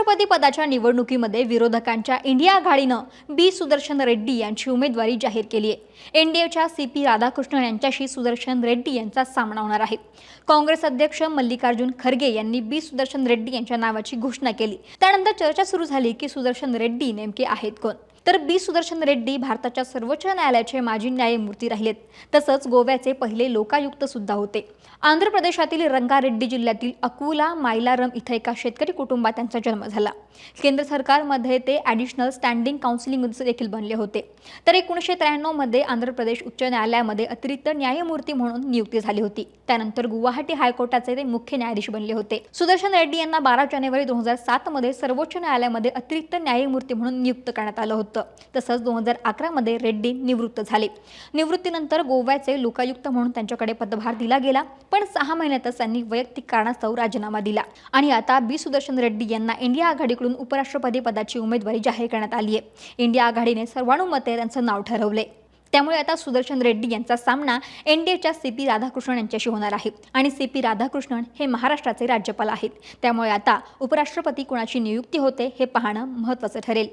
उपराष्ट्रपती पदाच्या निवडणुकीमध्ये विरोधकांच्या इंडिया आघाडीनं बी. सुदर्शन रेड्डी यांची उमेदवारी जाहीर केली आहे एनडीएच्या सी पी राधाकृष्णन यांच्याशी सुदर्शन रेड्डी यांचा सामना होणार आहे. काँग्रेस अध्यक्ष मल्लिकार्जुन खरगे यांनी बी. सुदर्शन रेड्डी यांच्या नावाची घोषणा केली. त्यानंतर चर्चा सुरू झाली की सुदर्शन रेड्डी नेमके आहेत कोण? तर बी. सुदर्शन रेड्डी भारताच्या सर्वोच्च न्यायालयाचे माजी न्यायमूर्ती राहिलेत. तसंच गोव्याचे पहिले लोकायुक्त सुद्धा होते. आंध्र प्रदेशातील रंगारेड्डी जिल्ह्यातील अकुला मायलारम इथं एका शेतकरी कुटुंबात त्यांचा जन्म झाला. केंद्र सरकारमध्ये ते ॲडिशनल स्टँडिंग काउन्सिलिंग देखील बनले होते. तर एकोणीसशे त्र्याण्णवमध्ये आंध्र प्रदेश उच्च न्यायालयामध्ये अतिरिक्त न्यायमूर्ती म्हणून नियुक्ती झाली होती. त्यानंतर गुवाहाटी हायकोर्टाचे ते मुख्य न्यायाधीश बनले होते. सुदर्शन रेड्डी यांना बारा जानेवारी दोन हजार सातमध्ये सर्वोच्च न्यायालयामध्ये अतिरिक्त न्यायमूर्ती म्हणून नियुक्त करण्यात आलं होतं. तसंच दोन हजार अकरामध्ये रेड्डी निवृत्त झाले. निवृत्तीनंतर गोव्याचे लोकायुक्त म्हणून त्यांच्याकडे पदभार दिला गेला पण सहा महिन्यातच त्यांनी वैयक्तिक कारणास्तव राजीनामा दिला. आणि आता बी सुदर्शन रेड्डी यांना इंडिया आघाडीकडून उपराष्ट्रपती पदाची उमेदवारी जाहीर करण्यात आली आहे. इंडिया आघाडीने सर्वानुमते त्यांचं नाव ठरवले त्यामुळे आता सुदर्शन रेड्डी यांचा सामना एनडीएच्या सी पी राधाकृष्णन यांच्याशी होणार आहे. आणि सी पी राधाकृष्णन हे महाराष्ट्राचे राज्यपाल आहेत. त्यामुळे आता उपराष्ट्रपती कोणाची नियुक्ती होते हे पाहणं महत्त्वाचं ठरेल.